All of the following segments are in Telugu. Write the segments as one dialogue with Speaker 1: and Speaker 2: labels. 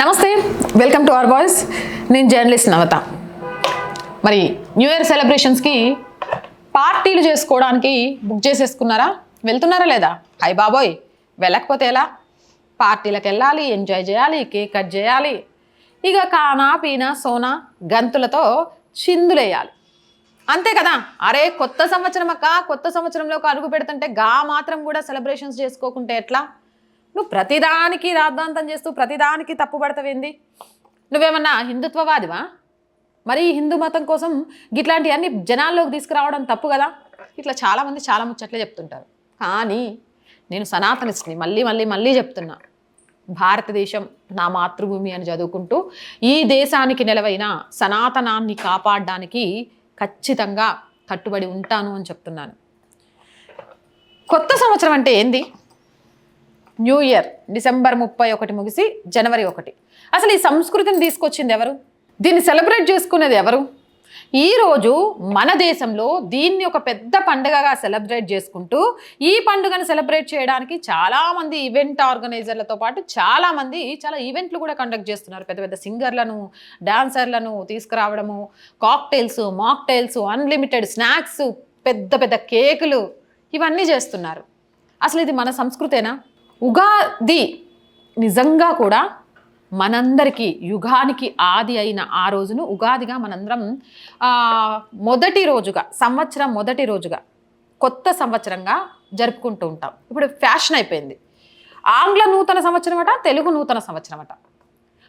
Speaker 1: నమస్తే వెల్కమ్ టు అవర్ బాయ్స్ నేను జర్నలిస్ట్ నవత. మరి న్యూ ఇయర్ సెలబ్రేషన్స్కి పార్టీలు చేసుకోవడానికి బుక్ చేసేసుకున్నారా? వెళ్తున్నారా లేదా? హాయ్ బాబోయ్ వెళ్ళకపోతే ఎలా? పార్టీలకు వెళ్ళాలి ఎంజాయ్ చేయాలి కేక్ కట్ చేయాలి. ఇక కానా పీనా సోనా గంతులతో చిందులేయాలి. అంతే కదా? అరే కొత్త సంవత్సరం అక్క కొత్త సంవత్సరంలోకి అడుగు పెడుతుంటే గా మాత్రం కూడా సెలబ్రేషన్స్ చేసుకోకుంటే ఎట్లా? నువ్వు ప్రతిదానికి రాద్ధాంతం చేస్తూ ప్రతిదానికి తప్పుపడతావేంది నువ్వేమన్నా హిందుత్వవాదివా? మరి హిందూ మతం కోసం ఇట్లాంటివన్నీ జనాల్లోకి తీసుకురావడం తప్పు కదా? ఇట్లా చాలామంది చాలా ముచ్చట్లే చెప్తుంటారు. కానీ నేను సనాతనిస్ట్ని మళ్ళీ మళ్ళీ మళ్ళీ చెప్తున్నా. భారతదేశం నా మాతృభూమి అని చదువుకుంటూ ఈ దేశానికి నెలవైన సనాతనాన్ని కాపాడడానికి ఖచ్చితంగా కట్టుబడి ఉంటాను అని చెప్తున్నాను. కొత్త సంవత్సరం అంటే ఏంది? న్యూ ఇయర్ డిసెంబర్ ముప్పై ఒకటి ముగిసి జనవరి ఒకటి. అసలు ఈ సంస్కృతిని తీసుకొచ్చింది ఎవరు? దీన్ని సెలబ్రేట్ చేసుకునేది ఎవరు? ఈరోజు మన దేశంలో దీన్ని ఒక పెద్ద పండుగగా సెలబ్రేట్ చేసుకుంటూ ఈ పండుగను సెలబ్రేట్ చేయడానికి చాలామంది ఈవెంట్ ఆర్గనైజర్లతో పాటు చాలామంది చాలా ఈవెంట్లు కూడా కండక్ట్ చేస్తున్నారు. పెద్ద పెద్ద సింగర్లను డాన్సర్లను తీసుకురావడము కాక్టైల్స్ మాక్టైల్స్ అన్లిమిటెడ్ స్నాక్స్ పెద్ద పెద్ద కేకులు ఇవన్నీ చేస్తున్నారు. అసలు ఇది మన సంస్కృతేనా? ఉగాది నిజంగా కూడా మనందరికీ యుగానికి ఆది అయిన ఆ రోజును ఉగాదిగా మనందరం మొదటి రోజుగా సంవత్సరం మొదటి రోజుగా కొత్త సంవత్సరంగా జరుపుకుంటూ ఉంటాం. ఇప్పుడు ఫ్యాషన్ అయిపోయింది. ఆంగ్ల నూతన సంవత్సరం అట తెలుగు నూతన సంవత్సరం అట.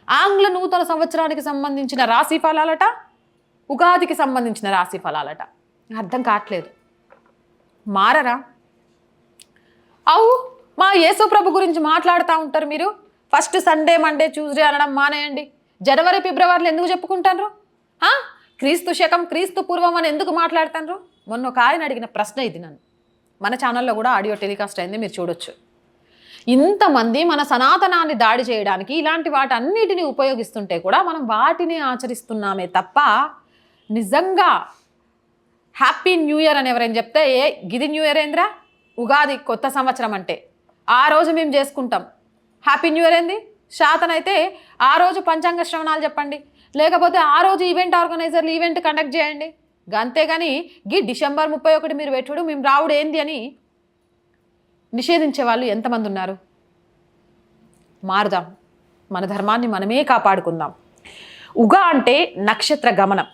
Speaker 1: ఆంగ్ల నూతన సంవత్సరానికి సంబంధించిన రాశి ఫలాలట ఉగాదికి సంబంధించిన రాశి ఫలాలట. అర్థం కావట్లేదు. మారరా? అవు మా యేసు ప్రభు గురించి మాట్లాడుతూ ఉంటారు మీరు? ఫస్ట్ సండే మండే ట్యూస్డే అనడం మానేయండి. జనవరి ఫిబ్రవరిలో ఎందుకు చెప్పుకుంటారు క్రీస్తు శకం క్రీస్తు పూర్వం అని ఎందుకు మాట్లాడతారు మొన్న ఒక ఆయన అడిగిన ప్రశ్న ఇది నన్ను. మన ఛానల్లో కూడా ఆడియో టెలికాస్ట్ అయింది మీరు చూడొచ్చు. ఇంతమంది మన సనాతనాన్ని దాడి చేయడానికి ఇలాంటి వాటన్నిటిని ఉపయోగిస్తుంటే కూడా మనం వాటిని ఆచరిస్తున్నామే తప్ప నిజంగా హ్యాపీ న్యూ ఇయర్ అని ఎవరైనా చెప్తే ఏ గిది న్యూ ఇయర్ ఏంద్రా? ఉగాది కొత్త సంవత్సరం అంటే. ఆ రోజు మేము చేసుకుంటాం. హ్యాపీ న్యూ ఇయర్ ఏంది? శాతనైతే ఆ రోజు పంచాంగ శ్రవణాలు చెప్పండి. లేకపోతే ఆ రోజు ఈవెంట్ ఆర్గనైజర్లు ఈవెంట్ కండక్ట్ చేయండి. అంతేగాని గి డిసెంబర్ ముప్పై ఒకటి మీరు పెట్టుడు మేము రావుడు ఏంది అని నిషేధించే వాళ్ళు ఎంతమంది ఉన్నారు? మారుదాం. మన ధర్మాన్ని మనమే కాపాడుకుందాం. ఉగా అంటే నక్షత్ర గమనం.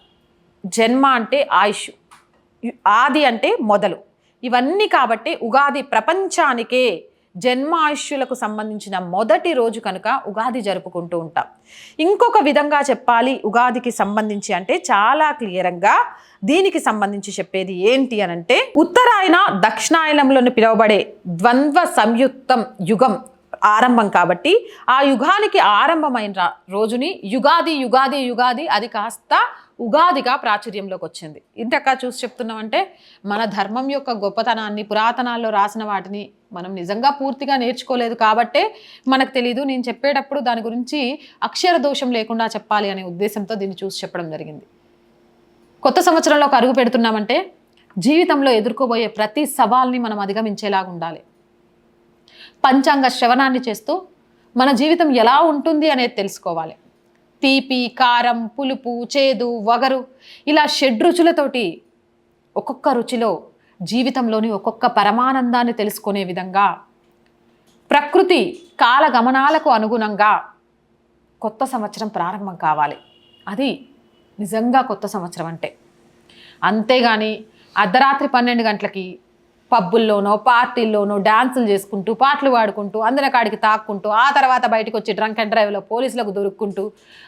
Speaker 1: జన్మ అంటే ఆయుష్. ఆది అంటే మొదలు. ఇవన్నీ కాబట్టి ఉగాది ప్రపంచానికే జన్మాయుష్యులకు సంబంధించిన మొదటి రోజు కనుక ఉగాది జరుపుకుంటూ ఉంటాం. ఇంకొక విధంగా చెప్పాలి ఉగాదికి సంబంధించి అంటే చాలా క్లియర్గా దీనికి సంబంధించి చెప్పేది ఏంటి అని అంటే ఉత్తరాయణ దక్షిణాయనంలోని పిలువబడే ద్వంద్వ సంయుక్తం యుగం ఆరంభం కాబట్టి ఆ యుగానికి ఆరంభమైన రోజుని యుగాది యుగాది యుగాది అది కాస్త ఉగాదిగా ప్రాచుర్యంలోకి వచ్చింది. ఇంతక చూసి చెప్తున్నామంటే మన ధర్మం యొక్క గొప్పతనాన్ని పురాతనాల్లో రాసిన వాటిని మనం నిజంగా పూర్తిగా నేర్చుకోలేదు కాబట్టే మనకు తెలీదు. నేను చెప్పేటప్పుడు దాని గురించి అక్షర దోషం లేకుండా చెప్పాలి అనే ఉద్దేశంతో దీన్ని చూసి చెప్పడం జరిగింది. కొత్త సంవత్సరంలోకి అరుగు పెడుతున్నామంటే జీవితంలో ఎదుర్కోబోయే ప్రతి సవాల్ని మనం అధిగమించేలాగా ఉండాలి. పంచాంగ శ్రవణాన్ని చేస్తూ మన జీవితం ఎలా ఉంటుంది అనేది తెలుసుకోవాలి. తీపి కారం పులుపు చేదు వగరు ఇలా షడ్రుచులతోటి ఒక్కొక్క రుచిలో జీవితంలోని ఒక్కొక్క పరమానందాన్ని తెలుసుకునే విధంగా ప్రకృతి కాలగమనాలకు అనుగుణంగా కొత్త సంవత్సరం ప్రారంభం కావాలి. అది నిజంగా కొత్త సంవత్సరం అంటే. అంతేగాని అర్ధరాత్రి పన్నెండు గంటలకి పబ్బుల్లోనో పార్టీల్లోనో డాన్సులు చేసుకుంటూ పాటలు పాడుకుంటూ అందరి కాడికి తాక్కుంటూ ఆ తర్వాత బయటకు వచ్చి డ్రంక్ అండ్ డ్రైవ్లో పోలీసులకు దొరుకుంటూ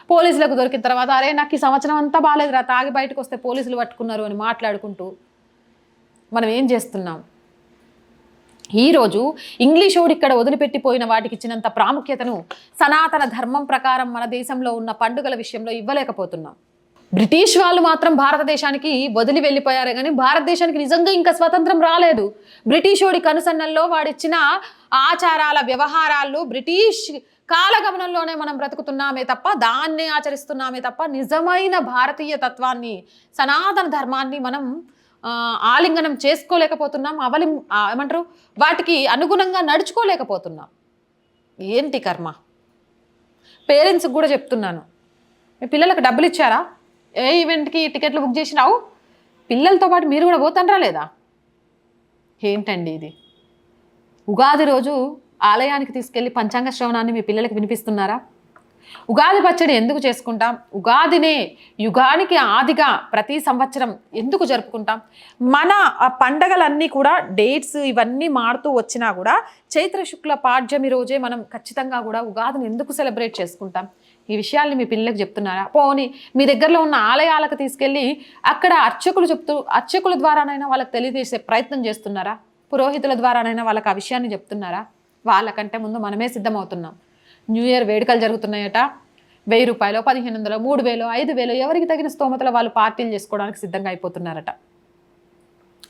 Speaker 1: పోలీసులకు దొరికిన తర్వాత అరే నాకు ఈ సంవత్సరం అంతా బాగాలేదురా తాగి బయటకు వస్తే పోలీసులు పట్టుకున్నారు అని మాట్లాడుకుంటూ మనం ఏం చేస్తున్నాం? ఈరోజు ఇంగ్లీష్ ఓడి ఇక్కడ వదిలిపెట్టిపోయిన వాటికి ఇచ్చినంత ప్రాముఖ్యతను సనాతన ధర్మం ప్రకారం మన దేశంలో ఉన్న పండుగల విషయంలో ఇవ్వలేకపోతున్నాం. బ్రిటిష్ వాళ్ళు మాత్రం భారతదేశానికి వదిలి వెళ్ళిపోయారు కానీ భారతదేశానికి నిజంగా ఇంకా స్వతంత్రం రాలేదు. బ్రిటిష్ కనుసన్నల్లో వాడిచ్చిన ఆచారాల వ్యవహారాలు బ్రిటిష్ కాలగమనంలోనే మనం బ్రతుకుతున్నామే తప్ప దాన్నే ఆచరిస్తున్నామే తప్ప నిజమైన భారతీయ తత్వాన్ని సనాతన ధర్మాన్ని మనం ఆలింగనం చేసుకోలేకపోతున్నాం అవలి ఏమంటారు? వాటికి అనుగుణంగా నడుచుకోలేకపోతున్నాం. ఏంటి కర్మ? పేరెంట్స్కి కూడా చెప్తున్నాను. మీ పిల్లలకు డబ్బులు ఇచ్చారా ఏ ఈవెంట్కి టికెట్లు బుక్ చేసినావు? పిల్లలతో పాటు మీరు కూడా పోతాండ్రా లేదా? ఏంటండి ఇది? ఉగాది రోజు ఆలయానికి తీసుకెళ్ళి పంచాంగ శ్రవణాన్ని మీ పిల్లలకి వినిపిస్తున్నారా? ఉగాది పచ్చడి ఎందుకు చేసుకుంటాం? ఉగాదినే యుగానికి ఆదిగా ప్రతి సంవత్సరం ఎందుకు జరుపుకుంటాం? మన ఆ పండగలన్నీ కూడా డేట్స్ ఇవన్నీ మారుతూ వచ్చినా కూడా చైత్ర శుక్ల పాడ్యమి రోజే మనం ఖచ్చితంగా కూడా ఉగాదిని ఎందుకు సెలబ్రేట్ చేసుకుంటాం? ఈ విషయాల్ని మీ పిల్లలకు చెప్తున్నారా? పోనీ మీ దగ్గరలో ఉన్న ఆలయాలకు తీసుకెళ్ళి అక్కడ అర్చకులు చెప్తూ అర్చకుల ద్వారానైనా వాళ్ళకి తెలియజేసే ప్రయత్నం చేస్తున్నారా? పురోహితుల ద్వారానైనా వాళ్ళకి ఆ విషయాన్ని చెప్తున్నారా? వాళ్ళకంటే ముందు మనమే సిద్ధమవుతున్నాం. న్యూ ఇయర్ వేడుకలు జరుగుతున్నాయట. వెయ్యి రూపాయలు పదిహేను వందలు మూడు వేలు ఐదు వేలు ఎవరికి తగిన స్తోమతలో వాళ్ళు పార్టీలు చేసుకోవడానికి సిద్ధంగా అయిపోతున్నారట.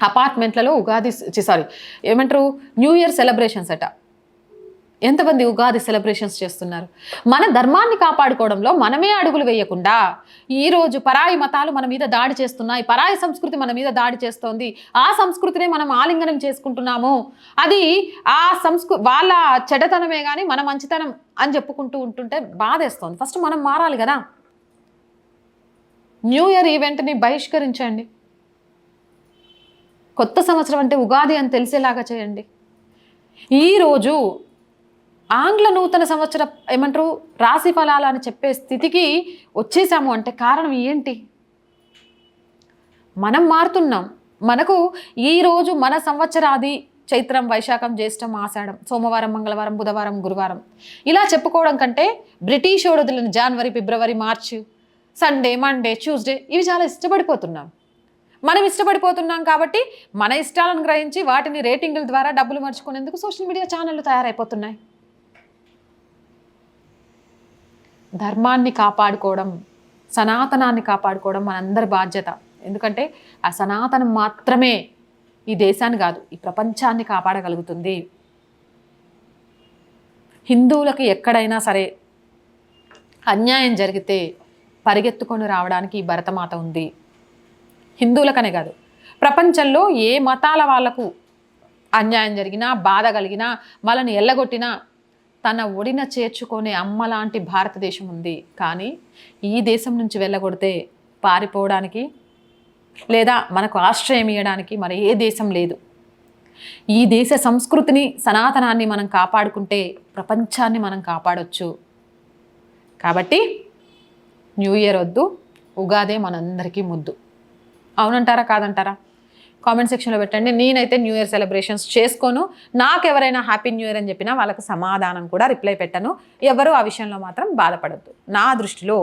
Speaker 1: అపార్ట్మెంట్లలో ఉగాది సారీ ఏమంటారు? న్యూ ఇయర్ సెలబ్రేషన్స్ అట. ఎంతమంది ఉగాది సెలబ్రేషన్స్ చేస్తున్నారు? మన ధర్మాన్ని కాపాడుకోవడంలో మనమే అడుగులు వేయకుండా ఈరోజు పరాయి మతాలు మన మీద దాడి చేస్తున్నాయి. పరాయి సంస్కృతి మన మీద దాడి చేస్తోంది. ఆ సంస్కృతినే మనం ఆలింగనం చేసుకుంటున్నాము. అది ఆ సంస్కృ వాళ్ళ చెడతనమే కానీ మన మంచితనం అని చెప్పుకుంటూ ఉంటుంటే బాధేస్తోంది. ఫస్ట్ మనం మారాలి కదా. న్యూ ఇయర్ ఈవెంట్ని బహిష్కరించండి. కొత్త సంవత్సరం అంటే ఉగాది అని తెలిసేలాగా చేయండి. ఈరోజు ఆంగ్ల నూతన సంవత్సర ఏమంటారు? రాశి ఫలాలు అని చెప్పే స్థితికి వచ్చేసాము అంటే కారణం ఏంటి? మనం మారుతున్నాం. మనకు ఈరోజు మన సంవత్సరాది చైత్రం వైశాఖం జ్యేష్టం ఆషాఢం సోమవారం మంగళవారం బుధవారం గురువారం ఇలా చెప్పుకోవడం కంటే బ్రిటిష్ వదిలిన జనవరి ఫిబ్రవరి మార్చ్ సండే మండే ట్యూస్డే ఇవి చాలా ఇష్టపడిపోతున్నాం. మనం ఇష్టపడిపోతున్నాం కాబట్టి మన ఇష్టాలను గ్రహించి వాటిని రేటింగుల ద్వారా డబ్బులు మర్చుకునేందుకు సోషల్ మీడియా ఛానళ్ళు తయారైపోతున్నాయి. ధర్మాన్ని కాపాడుకోవడం సనాతనాన్ని కాపాడుకోవడం మనందరి బాధ్యత. ఎందుకంటే ఆ సనాతనం మాత్రమే ఈ దేశాన్ని కాదు ఈ ప్రపంచాన్ని కాపాడగలుగుతుంది. హిందువులకు ఎక్కడైనా సరే అన్యాయం జరిగితే పరిగెత్తుకొని రావడానికి ఈ భరతమాత ఉంది. హిందువులకనే కాదు ప్రపంచంలో ఏ మతాల వాళ్ళకు అన్యాయం జరిగినా బాధ కలిగినా వాళ్ళని ఎల్లగొట్టినా తన ఒడిన చేర్చుకునే అమ్మ లాంటి భారతదేశం ఉంది. కానీ ఈ దేశం నుంచి వెళ్ళగొడితే పారిపోవడానికి లేదా మనకు ఆశ్రయం ఇవ్వడానికి మరి ఏ దేశం లేదు. ఈ దేశ సంస్కృతిని సనాతనాన్ని మనం కాపాడుకుంటే ప్రపంచాన్ని మనం కాపాడొచ్చు. కాబట్టి న్యూ ఇయర్ వద్దు ఉగాదే మనందరికీ ముద్దు. అవునంటారా కాదంటారా? కామెంట్ సెక్షన్లో పెట్టండి. నేనైతే న్యూ ఇయర్ సెలబ్రేషన్స్ చేసుకోను. నాకు ఎవరైనా హ్యాపీ న్యూ ఇయర్ అని చెప్పినా వాళ్ళకి సమాధానం కూడా రిప్లై పెట్టను. ఎవరు ఆ విషయంలో మాత్రం బాధపడద్దు. నా దృష్టిలో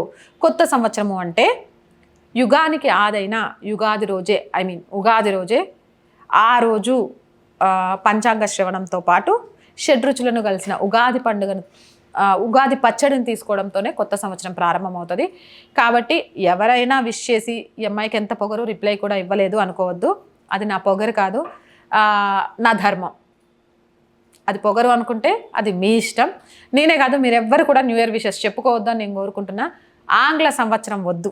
Speaker 1: కొత్త సంవత్సరము అంటే యుగానికి ఆదైన యుగాది రోజే ఐ మీన్ ఉగాది రోజే ఆ రోజు పంచాంగ శ్రవణంతో పాటు షడ్రుచులను కలిసిన ఉగాది పండుగను ఉగాది పచ్చడిని తీసుకోవడంతోనే కొత్త సంవత్సరం ప్రారంభమవుతుంది. కాబట్టి ఎవరైనా విష్ చేసి ఈ అమ్మాయికి ఎంత పొగరు రిప్లై కూడా ఇవ్వలేదు అనుకోవద్దు. అది నా పొగరు కాదు నా ధర్మం. అది పొగరు అనుకుంటే అది మీ ఇష్టం. నేనే కాదు మీరెవ్వరు కూడా న్యూ ఇయర్ విషెస్ చెప్పుకోవద్దని నేను కోరుకుంటున్నా. ఆంగ్ల సంవత్సరం వద్దు.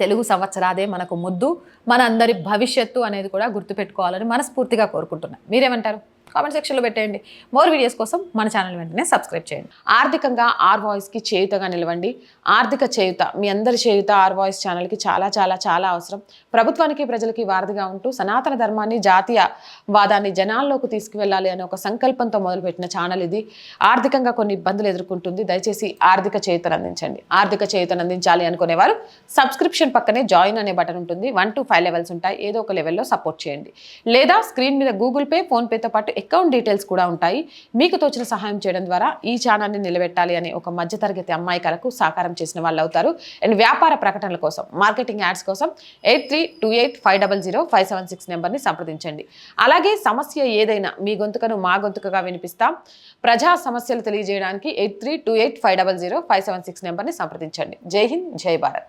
Speaker 1: తెలుగు సంవత్సరాదే మనకు ముద్దు. మన అందరి భవిష్యత్తు అనేది కూడా గుర్తుపెట్టుకోవాలని మనస్ఫూర్తిగా కోరుకుంటున్నాను మీరేమంటారు? కామెంట్ సెక్షన్లో పెట్టేయండి. మోర్ వీడియోస్ కోసం మన ఛానల్ వెంటనే సబ్స్క్రైబ్ చేయండి. ఆర్థికంగా ఆర్ వాయిస్కి చేయుతగా నిలవండి. ఆర్థిక చేయుత మీ అందరి చేయుత ఆర్ వాయిస్ ఛానల్కి చాలా చాలా చాలా అవసరం. ప్రభుత్వానికి ప్రజలకి వారధిగా ఉంటూ సనాతన ధర్మాన్ని జాతీయ వాదాన్ని జనాల్లోకి తీసుకువెళ్ళాలి అనే ఒక సంకల్పంతో మొదలుపెట్టిన ఛానల్ ఇది. ఆర్థికంగా కొన్ని ఇబ్బందులు ఎదుర్కొంటుంది. దయచేసి ఆర్థిక చేయుతను అందించండి. ఆర్థిక చేయుతను అందించాలి అనుకునేవారు సబ్స్క్రిప్షన్ పక్కనే జాయిన్ అనే బటన్ ఉంటుంది. వన్ టు ఫైవ్ లెవెల్స్ ఉంటాయి. ఏదో ఒక లెవెల్లో సపోర్ట్ చేయండి. లేదా స్క్రీన్ మీద గూగుల్ పే ఫోన్పేతో పాటు అకౌంట్ డీటెయిల్స్ కూడా ఉంటాయి. మీకు తోచిన సహాయం చేయడం ద్వారా ఈ ఛానల్ని నిలబెట్టాలి అనే ఒక మధ్యతరగతి అమ్మాయికలకు సహకారం చేసిన వాళ్ళు అవుతారు. అండ్ వ్యాపార ప్రకటనల కోసం మార్కెటింగ్ యాడ్స్ కోసం eight three two eight five double zero five seven six నెంబర్ని సంప్రదించండి. అలాగే సమస్య ఏదైనా మీ గొంతుకను మా గొంతుకగా వినిపిస్తాం ప్రజా సమస్యలు తెలియజేయడానికి eight three two eight five double zero five seven six నెంబర్ని సంప్రదించండి. జై హింద్ జై భారత్.